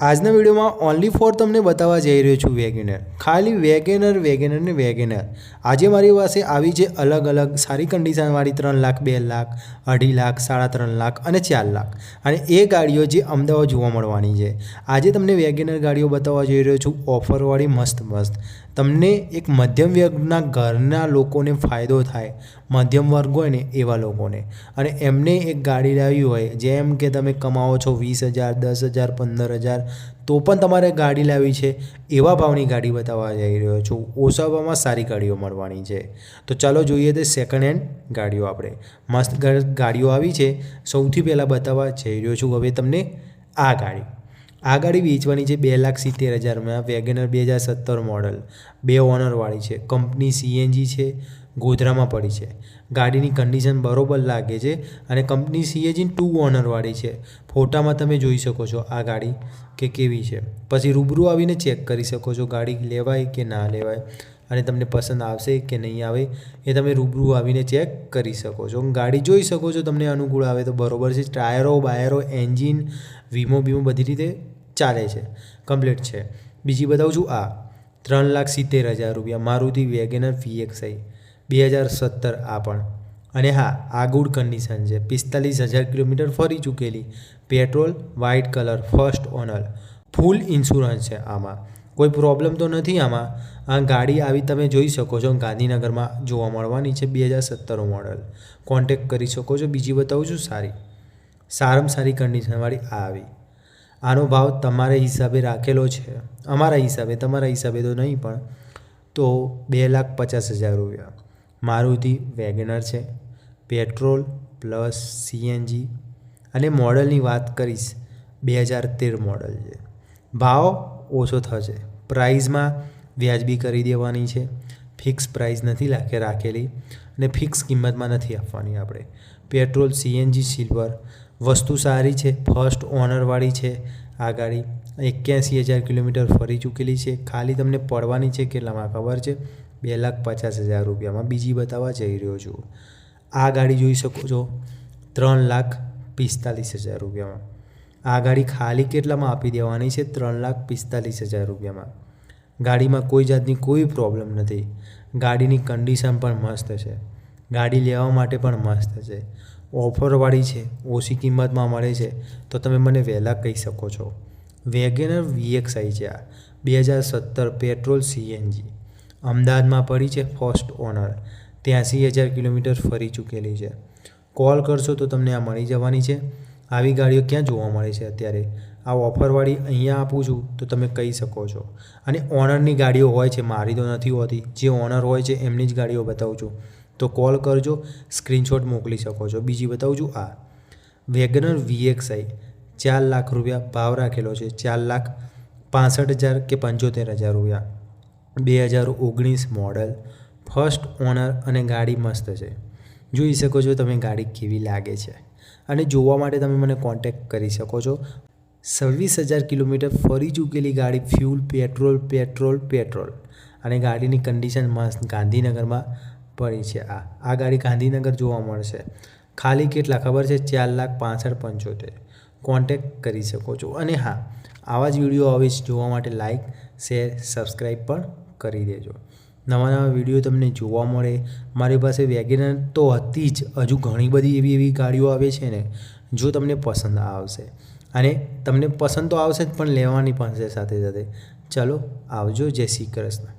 આજના વિડીયોમાં only for તમને બતાવવા જઈ રહ્યો છું વેગેનર ખાલી વેગેનર વેગેનર ને વેગેનર આજે મારી પાસે આવી છે અલગ અલગ સારી કન્ડિશનવાળી ત્રણ લાખ, બે લાખ, અઢી લાખ, સાડા ત્રણ લાખ અને ચાર લાખ. અને એ ગાડીઓ જે અમદાવાદ જોવા મળવાની છે. આજે તમને વેગેનર ગાડીઓ બતાવવા જઈ રહ્યો છું. ઓફરવાળી મસ્ત મસ્ત. તમને એક મધ્યમ વર્ગના ઘરના લોકોને ફાયદો થાય. મધ્યમ વર્ગ હોય ને એવા લોકોને. અને એમને એક ગાડી લાવી હોય, જેમ કે તમે કમાવો છો વીસ હજાર, દસ હજાર, પંદર હજાર તો પણ તમારે ગાડી લાવી છે, એવા ભાવની ગાડી બતાવવા જઈ રહ્યો છું. ઓછા ભાવમાં સારી ગાડીઓ મળવાની છે. તો ચાલો જોઈએ તે સેકન્ડ હેન્ડ ગાડીઓ આપણે. મસ્ત ગાડીઓ આવી છે. સૌથી પહેલાં બતાવવા જઈ રહ્યો છું હવે તમને આ ગાડી. આ ગાડી વેચવાની છે બે લાખ સિત્તેર હજારમાં, વેગેનર બે હજાર સત્તર મોડલ બે ઓનરવાળી છે. કંપની સીએનજી છે. ગોધરામાં પડી છે. ગાડીની કન્ડિશન બરોબર લાગે છે અને કંપની સીએજીન ટુ ઓનરવાળી છે. ફોટામાં તમે જોઈ શકો છો આ ગાડી કે કેવી છે. પછી રૂબરૂ આવીને ચેક કરી શકો છો ગાડી લેવાય કે ના લેવાય અને તમને પસંદ આવશે કે નહીં આવે એ તમે રૂબરૂ આવીને ચેક કરી શકો છો. ગાડી જોઈ શકો છો તમને અનુકૂળ આવે તો બરોબર છે. ટાયરો બાયરો એન્જિન વીમો, બીમો બધી રીતે ચાલે છે. કમ્પ્લીટ છે. બીજી બતાવું છું આ. ત્રણ લાખ સિત્તેર હજાર રૂપિયા મારુતિ વેગેનર વીએક્સઆઈ બે હજાર સત્તર આ પણ. અને હા, આ ગુડ કન્ડિશન છે. પિસ્તાલીસ હજાર કિલોમીટર ફરી ચૂકેલી. Petrol white colour first owner full insurance છે આમાં. કોઈ પ્રોબ્લેમ તો નથી આમાં. આ ગાડી આવી તમે જોઈ શકો છો, ગાંધીનગરમાં જોવા મળવાની છે બે હજાર સત્તર મોડલ કોન્ટેક કરી શકો છો. બીજી બતાવું છું સારી. સારામાં સારી કન્ડિશનવાળી આ આવી. આનો ભાવ તમારા હિસાબે રાખેલો છે. અમારા હિસાબે, તમારા હિસાબે તો નહીં પણ. તો બે લાખ પચાસ હજાર રૂપિયા. મારુતિ વેગનર છે. Petrol plus CNG. અને મોડલની વાત કરીશ, બે હજાર તેર મોડલ છે. ભાવ ઓછો થશે. પ્રાઇઝમાં વ્યાજબી કરી દેવાની છે. ફિક્સ પ્રાઇસ નથી લાખે રાખેલી અને ફિક્સ કિંમતમાં નથી આપવાની આપણે. Petrol, CNG, silver. વસ્તુ સારી છે. ફર્સ્ટ ઓનરવાળી છે. આ ગાડી એક્યાસી હજાર કિલોમીટર ફરી ચૂકેલી છે. ખાલી તમને પડવાની છે કેટલામાં ખબર છે? બે લાખ પચાસ હજાર રૂપિયામાં બીજી બતાવવા જઈ રહ્યો છું. આ ગાડી જોઈ શકો છો, ત્રણ લાખ પિસ્તાલીસ હજાર રૂપિયામાં. આ ગાડી ખાલી કેટલામાં આપી દેવાની છે? ત્રણ લાખ પિસ્તાલીસ હજાર રૂપિયામાં. ગાડીમાં કોઈ જાતની કોઈ પ્રોબ્લેમ નથી. ગાડીની કન્ડિશન પણ મસ્ત છે. ગાડી લેવા માટે પણ મસ્ત છે. ઓફરવાળી છે, ઓછી કિંમતમાં મળે છે. તો તમે મને વહેલા કહી શકો છો. વેગેનર વીએક્સઆઈ છે આ. બે હજાર સત્તર પેટ્રોલ સીએનજી. અમદાવાદમાં પડી છે ફર્સ્ટ ઓનર. ત્યાંસી હજાર કિલોમીટર ફરી ચૂકેલી છે. કોલ કરશો તો તમને આ મળી જવાની છે. આવી ગાડીઓ ક્યાં જોવા મળે છે અત્યારે? આ ઓફરવાળી અહીંયા આપું છું તો તમે કહી શકો છો. અને ઓનરની ગાડીઓ હોય છે, મારી તો નથી હોતી. જે ઓનર હોય છે, એમની જ ગાડીઓ બતાવું છું. તો કોલ કરજો, સ્ક્રીનશોટ મોકલી શકો છો. બીજી બતાવું છું આ. વેગનર વીએક્સઆઈ, ચાર લાખ રૂપિયા ભાવ રાખેલો છે. ચાર લાખ પાસઠ હજાર કે પંચોતેર હજાર રૂપિયા. બે હજાર ઓગણીસ મોડલ ફર્સ્ટ ઓનર અને ગાડી મસ્ત છે. જોઈ શકો છો તમે ગાડી કેવી લાગે છે. અને જોવા માટે તમે મને કોન્ટેક્ટ કરી શકો છો. છવ્વીસ હજાર કિલોમીટર ફરી ચૂકેલી ગાડી ફ્યુલ પેટ્રોલ પેટ્રોલ પેટ્રોલ અને ગાડીની કન્ડિશન મસ્ત ગાંધીનગરમાં પડી છે આ. આ ગાડી ગાંધીનગર જોવા મળશે. ખાલી કેટલા? ખબર છે? ચાર લાખ પાસઠ પંચોતેર. કોન્ટેક કરી શકો છો. અને હા, આવા જ વીડિયો હવે જોવા માટે લાઇક શેર સબસ્ક્રાઈબ પણ કરી દેજો. નવા નવા વીડિયો તમને જોવા મળે. મારી પાસે વેગેનર તો હતી જ. હજુ ઘણી બધી એવી એવી ગાડીઓ આવે છે ને, જો તમને પસંદ આવશે. અને તમને પસંદ તો આવશે જ, પણ લેવાની પણ છે સાથે સાથે. ચલો, આવજો. જય શ્રી કૃષ્ણ.